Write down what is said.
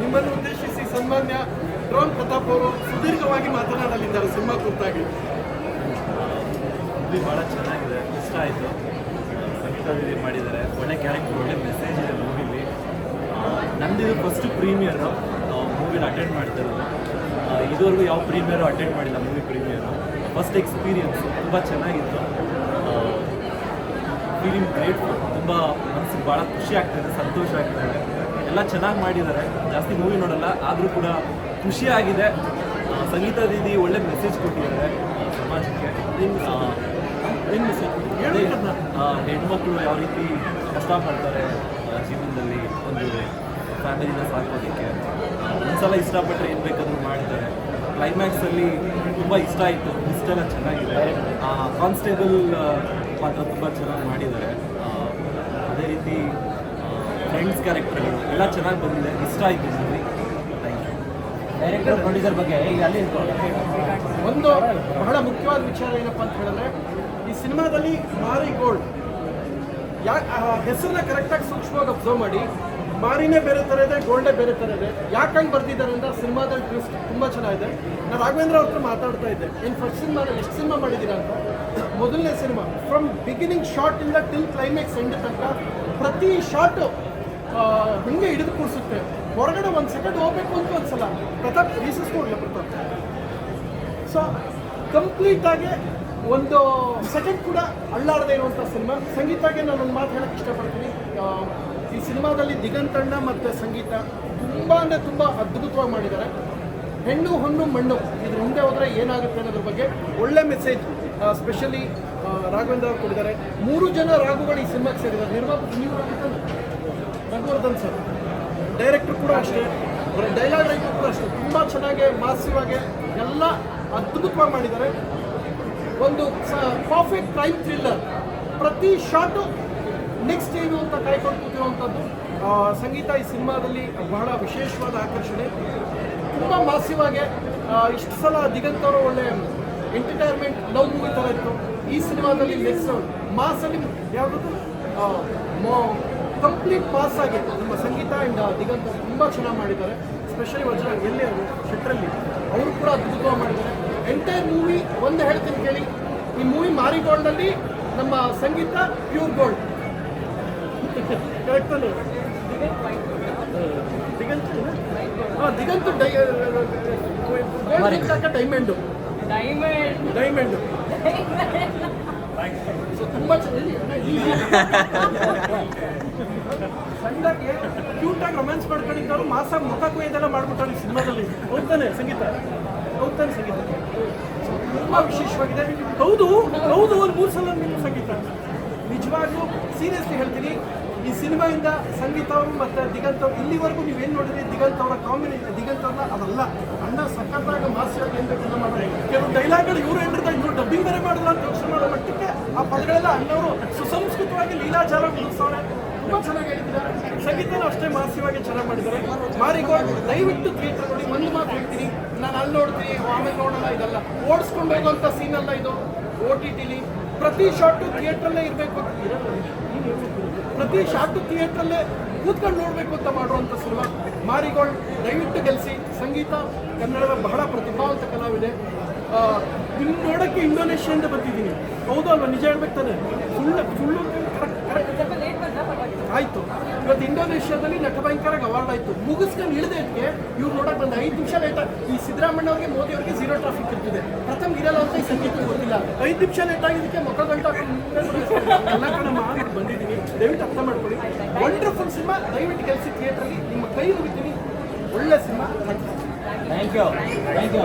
ನಿಮ್ಮನ್ನು ಉದ್ದೇಶಿಸಿ ಸನ್ಮಾನ್ಯ ಡ್ರೋನ್ ಪ್ರತಾಪ್ ಅವರು ಸುದೀರ್ಘವಾಗಿ ಮಾತನಾಡಲಿದ್ದಾರೆ ಸಿನಿಮಾ ಕುರಿತಾಗಿ. ಭಾಳ ಚೆನ್ನಾಗಿದೆ. ಇಷ್ಟ ಆಯಿತು. ಸಂಗೀತ ವಿಧಿ ಮಾಡಿದ್ದಾರೆ? ಒಳ್ಳೆ ಕ್ಯಾರೆಕ್ಟರ್ ಒಳ್ಳೆ ಮೆಸೇಜ್ ಇದೆ ಮೂವಿಲಿ ಇದು ಫಸ್ಟ್ ಪ್ರೀಮಿಯರು ಮೂವಿನ ಅಟೆಂಡ್ ಮಾಡ್ತಿರೋದು ಇದುವರೆಗೂ ಯಾವ ಪ್ರೀಮಿಯರು ಅಟೆಂಡ್ ಮಾಡಿಲ್ಲ ಮೂವಿ ಪ್ರೀಮಿಯರು ಫಸ್ಟ್ ಎಕ್ಸ್ಪೀರಿಯನ್ಸ್ ತುಂಬ ಚೆನ್ನಾಗಿತ್ತು. ಫೀಲಿಂಗ್ ಗ್ರೇಟ್ ತುಂಬ ಮನಸ್ಸಿಗೆ ಭಾಳ ಖುಷಿ ಆಗ್ತಿದೆ ಸಂತೋಷ ಆಗ್ತದೆ ಎಲ್ಲ ಚೆನ್ನಾಗಿ ಮಾಡಿದ್ದಾರೆ. ಜಾಸ್ತಿ ಮೂವಿ ನೋಡಲ್ಲ ಆದರೂ ಕೂಡ ಖುಷಿಯಾಗಿದೆ. ಸಂಗೀತ ದೀದಿ ಒಳ್ಳೆ ಮೆಸೇಜ್ ಕೊಟ್ಟಿದ್ದಾರೆ. ಸಮಾಜಕ್ಕೆ. ಹೆಣ್ಮಕ್ಳು ಯಾವ ರೀತಿ ಕಷ್ಟಪಡ್ತಾರೆ ಜೀವನದಲ್ಲಿ ಒಂದು ಫ್ಯಾಮಿಲಿನ ಸಾಕೋದಕ್ಕೆ. ಒಂದ್ಸಲ ಇಷ್ಟಪಟ್ಟರೆ ಏನು ಬೇಕಾದರೂ ಮಾಡಿದ್ದಾರೆ. ಕ್ಲೈಮ್ಯಾಕ್ಸಲ್ಲಿ ತುಂಬ ಇಷ್ಟ ಆಯಿತು. ಇಷ್ಟೆಲ್ಲ ಚೆನ್ನಾಗಿದೆ. ಕಾನ್ಸ್ಟೇಬಲ್ ಪಾತ್ರ ತುಂಬ ಚೆನ್ನಾಗಿ ಮಾಡಿದ್ದಾರೆ. ಅದೇ ರೀತಿ ಕ್ಯಾರೆಕ್ಟರ್ಗಳು ಎಲ್ಲ ಚೆನ್ನಾಗಿ ಬಂದಿದೆ. ಇಷ್ಟ ಆಯಿತು ಯು ಡೈರೆಕ್ಟರ್ ಪ್ರೊಡ್ಯೂಸರ್ ಬಗ್ಗೆ ಅಲ್ಲಿ ಒಂದು ಬಹಳ ಮುಖ್ಯವಾದ ವಿಚಾರ ಏನಪ್ಪ ಅಂತ ಹೇಳಿದ್ರೆ, ಈ ಸಿನಿಮಾದಲ್ಲಿ ಮಾರಿ ಗೋಲ್ಡ್. ಯಾಕೆ ಹೆಸರನ್ನ ಕರೆಕ್ಟಾಗಿ ಸೂಕ್ಷ್ಮವಾಗಿ ಅಬ್ಸರ್ವ್ ಮಾಡಿ. ಮಾರಿನೇ ಬೇರೆ ಥರ ಇದೆ, ಗೋಲ್ಡೇ ಬೇರೆ ಥರ ಇದೆ. ಯಾಕೆ ಹಂಗೆ ಬರ್ದಿದ್ದಾರೆ ಅಂತ ಸಿನಿಮಾದಲ್ಲಿ ಟ್ವಿಸ್ಟ್ ತುಂಬ ಚೆನ್ನಾಗಿದೆ. ನಾನು ರಾಘವೇಂದ್ರ ಅವ್ರ ಮಾತಾಡ್ತಾ ಇದ್ದೆ. ಇನ್ನು ಫಸ್ಟ್ ಸಿನಿಮಾ ಎಷ್ಟು ಸಿನಿಮಾ ಮಾಡಿದ್ದೀರಾ ಅಂತ? ಮೊದಲನೇ ಸಿನಿಮಾ ಫ್ರಮ್ ಬಿಗಿನಿಂಗ್ ಶಾರ್ಟ್ ಇಂದ ಟಿಲ್ ಕ್ಲೈಮ್ಯಾಕ್ಸ್ ಎಂಡ್ ತನಕ ಪ್ರತಿ ಶಾರ್ಟು ಹಿಂಗೆ ಹಿಡಿದು ಕೂರಿಸುತ್ತೆ. ಹೊರಗಡೆ ಒಂದು ಸೆಕೆಂಡ್ ಹೋಗ್ಬೇಕು ಅಂತ ಒಂದ್ಸಲ. ಪ್ರತಾಪ್ ರೀಸಸ್ ಕೊಡಲ್ಲ ಪ್ರತಾಪ್ ಸೊ ಕಂಪ್ಲೀಟಾಗಿ ಒಂದು ಸೆಕೆಂಡ್ ಕೂಡ ಅಳ್ಳಾಡದೆ ಇರುವಂಥ ಸಿನಿಮಾ ಸಂಗೀತಾಗೆ ನಾನು ಒಂದು ಮಾತು ಹೇಳಕ್ಕೆ ಇಷ್ಟಪಡ್ತೀನಿ. ಈ ಸಿನಿಮಾದಲ್ಲಿ ದಿಗಂತಣ್ಣ ಮತ್ತು ಸಂಗೀತ ತುಂಬ ಅಂದರೆ ತುಂಬ ಅದ್ಭುತವಾಗಿ ಮಾಡಿದ್ದಾರೆ. ಹೆಣ್ಣು, ಹೊಣ್ಣು, ಮಣ್ಣು, ಇದ್ರ ಮುಂದೆ ಹೋದರೆ ಏನಾಗುತ್ತೆ ಅನ್ನೋದ್ರ ಬಗ್ಗೆ ಒಳ್ಳೆ ಮೆಸೇಜ್ ಸ್ಪೆಷಲಿ ರಾಘವೇಂದ್ರ ಅವರು ಕೊಟ್ಟಿದ್ದಾರೆ. ಮೂರು ಜನ ರಾಘುಗಳು ಈ ಸಿನಿಮಾಗೆ ಸೇರಿದ್ದಾರೆ. ನಿರ್ಮಾಪಕ ನೀವು ರಘುವರ್ಧನ್ ಸರ್. ಡೈರೆಕ್ಟರ್ ಕೂಡ ಅಷ್ಟೇ. ಡೈಲಾಗ್ ರೈಟರ್ ಕೂಡ ಅಷ್ಟೇ. ತುಂಬ ಚೆನ್ನಾಗಿ ಆಗಿ ಎಲ್ಲ ಅದ್ಭುತವಾಗಿ ಮಾಡಿದ್ದಾರೆ. ಒಂದು ಪರ್ಫೆಕ್ಟ್ ಕ್ರೈಮ್ ಥ್ರಿಲ್ಲರ್ ಪ್ರತಿ ಶಾಟು ನೆಕ್ಸ್ಟ್ ಏನು ಅಂತ ಕಾಯ್ಕೊಂಡು ಕೂತಿರುವಂಥದ್ದು. ಸಂಗೀತ ಈ ಸಿನಿಮಾದಲ್ಲಿ ಬಹಳ ವಿಶೇಷವಾದ ಆಕರ್ಷಣೆ. ತುಂಬ ಮಾಸಿವಾಗಿ ಇಷ್ಟು ಸಲ ದಿಗಂತ ಅವರು ಒಳ್ಳೆ ಎಂಟರ್ಟೈನ್ಮೆಂಟ್ ಲವ್ ಮೂವಿ ಥರ ಇತ್ತು. ಈ ಸಿನಿಮಾದಲ್ಲಿ ನೆಕ್ಸ್ಟ್ ಮಾಸಲ್ಲಿ ಯಾವುದು ಕಂಪ್ಲೀಟ್ ಪಾಸ್ ಆಗಿತ್ತು. ನಮ್ಮ ಸಂಗೀತ ಆ್ಯಂಡ್ ದಿಗಂತ ತುಂಬ ಚೆನ್ನಾಗಿ ಮಾಡಿದ್ದಾರೆ. ಸ್ಪೆಷಲಿ ವಜ್ರ ಎಲ್ಲಿ ಅವರು ಶೆಟ್ರಲ್ಲಿ. ಅವರು ಕೂಡ ಅದ್ಭುತವಾಗಿ ಮಾಡಿದ್ದಾರೆ. ಎಂಟೈರ್ ಮೂವಿ ಒಂದು ಹೇಳ್ತೀನಿ ಕೇಳಿ. ಈ ಮೂವಿ ಮಾರಿಗೋಲ್ಡಲ್ಲಿ ನಮ್ಮ ಸಂಗೀತ ಪ್ಯೂರ್ ಗೋಲ್ಡ್ ಕರೆಕ್ಟ್ ಅಲ್ಲ ದಿಗಂತ್ ಹಾಂ ದಿಗಂತ್ ಡೈ ಡೈಮಂಡು ಡೈಮಂಡ್ ಡೈಮಂಡು ಸೊ ತುಂಬ ಸಣ್ಣದಾಗಿ ಕ್ಯೂಟಾಗಿ ರೊಮ್ಯಾನ್ಸ್ ಮಾಡ್ಕೊಂಡಿದ್ದವರು ಮಾಸ ಮುಖ ಕೊಯ್ದೆಲ್ಲ ಮಾಡ್ಬಿಟ್ಟಾರೆ ಸಿನಿಮಾದಲ್ಲಿ. ಹೋಗ್ತಾನೆ ಸಂಗೀತ? ಹೋಗ್ತಾನೆ ಸಂಗೀತ. ತುಂಬಾ ವಿಶೇಷವಾಗಿದೆ. ಹೌದು ಹೌದು, ಒಂದು ಮೂರು ಸಲ ನಿಮ್ಮ ಸಂಗೀತ. ನಿಜವಾಗ್ಲೂ ಸೀರಿಯಸ್ಲಿ ಹೇಳ್ತೀನಿ, ಈ ಸಿನಿಮಾಯಿಂದ ಸಂಗೀತ ಮತ್ತೆ ದಿಗಂತ್ ಅವ್ರು, ಇಲ್ಲಿವರೆಗೂ ನೀವೇನು ನೋಡಿದ್ರಿ? ದಿಗಂತ್ ಅವರ ಕಾಂಬಿನೇಷನ್ ದಿಗಂತ್ ಅವ್ರನ್ನ ಅದಲ್ಲ. ಅಣ್ಣ ಸಖತ್ತಾಗಿ ಮಾಸ್ಟರ್ ಏನು ಬೇಕೆಲ್ಲ ಮಾಡಿದ್ರೆ ಕೆಲವು ಡೈಲಾಗ್ಗಳು ಇವರು ಹೇಳಿದ್ರೆ ಇವರು ಡಬ್ಬಿಂಗ್ ಬೇರೆ ಮಾಡಲ್ಲ ಅಂತ ಯೋಚನೆ ಮಾಡೋ ಮಟ್ಟಕ್ಕೆ ಆ ಪದಗಳೆಲ್ಲ ಅಣ್ಣವರು ಸುಸಂಸ್ಕೃತವಾಗಿ ಲೀಲಾಚಾರ ಮುಗಿಸೋರೆ ತುಂಬ ಚೆನ್ನಾಗಿ ಸಂಗೀತನ ಅಷ್ಟೇ ಮಾಸಿವಾಗಿ ಚೆನ್ನಾಗಿ ಮಾಡಿದ್ದಾರೆ. ಮಾರಿಗೋಲ್ಡ್ ದಯವಿಟ್ಟು ಥಿಯೇಟರ್ ನೋಡಿ ಒಂದು ಮಾತು ಹೇಳ್ತೀನಿ ನಾನು ಅಲ್ಲಿ ನೋಡ್ತೀನಿ, ಆಮೇಲೆ ನೋಡೋಣ ಇದೆಲ್ಲ. ಓಡಿಸ್ಕೊಂಡು ಹೋಗುವಂಥ ಸೀನ್ ಅಲ್ಲ ಇದು. ಓ ಟಿ ಟಿಲಿ ಪ್ರತಿ ಶಾರ್ಟು ಥಿಯೇಟ್ರಲ್ಲೇ ಇರಬೇಕು ಪ್ರತಿ ಶಾರ್ಟು ಥಿಯೇಟ್ರಲ್ಲೇ ಕೂತ್ಕೊಂಡು ನೋಡಬೇಕು ಅಂತ ಮಾಡುವಂಥ ಸಿನಿಮಾ. ಮಾರಿಗೋಲ್ಡ್ ದಯವಿಟ್ಟು ಗೆಲ್ಸಿ. ಸಂಗೀತ ಕನ್ನಡದ ಬಹಳ ಪ್ರತಿಭಾವಂತ ಕಲಾವಿದೆ. ಇನ್ನು ನೋಡೋಕ್ಕೆ ಇಂಡೋನೇಷ್ಯಾದಿಂದ ಬಂದಿದ್ದೀನಿ ಹೌದು ಅಲ್ವಾ? ನಿಜ ಹೇಳ್ಬೇಕು ತಾನೆ. ಸುಳ್ಳು ಸುಳ್ಳು ಕರೆಕ್ಟ್ ಸ್ವಲ್ಪ ಲೇಟ್ ಬಂದ ಪರವಾಗಿಲ್ಲ ಆಯ್ತು. ಇವತ್ತು ಇಂಡೋನೇಷ್ಯಾದಲ್ಲಿ ನಟ ಭಯಂಕರ ಅವಾರ್ಡ್ ಆಯ್ತು. ಮುಗಿಸ್ಕೊಂಡು ಇಳಿದಕ್ಕೆ ಇವ್ರು ನೋಡಕ್ ಬಂದ ಐದು ನಿಮಿಷ ಲೇಟ್ ಈ ಸಿದ್ದರಾಮಯ್ಯ ಅವರಿಗೆ, ಮೋದಿ ಅವರಿಗೆ ಝೀರೋ ಟ್ರಾಫಿಕ್ ಇರ್ತಿದೆ. ಪ್ರಥಮ ಇರಲ್ಲ ಅಂತ ಈ ಸಂಗೀತ ಗೊತ್ತಿಲ್ಲ. ಐದು ನಿಮಿಷ ಲೇಟ್ ಆಗಿದ್ದಕ್ಕೆ ಮಕ್ಕಳು ಗಂಟ ಎಲ್ಲ ಕಡೆ ಮಾಡಿ ಬಂದಿದ್ದೀನಿ. ದಯವಿಟ್ಟು ಅರ್ಥ ಮಾಡ್ಕೊಳ್ಳಿ. ವಂಡರ್ಫುಲ್ ಸಿನಿಮಾ, ದಯವಿಟ್ಟು ಕೆಲಸ ಥಿಯೇಟ್ರಲ್ಲಿ ನಿಮ್ಮ ಕೈ ಮುಗಿತೀನಿ ಒಳ್ಳೆ cinema thank you thank you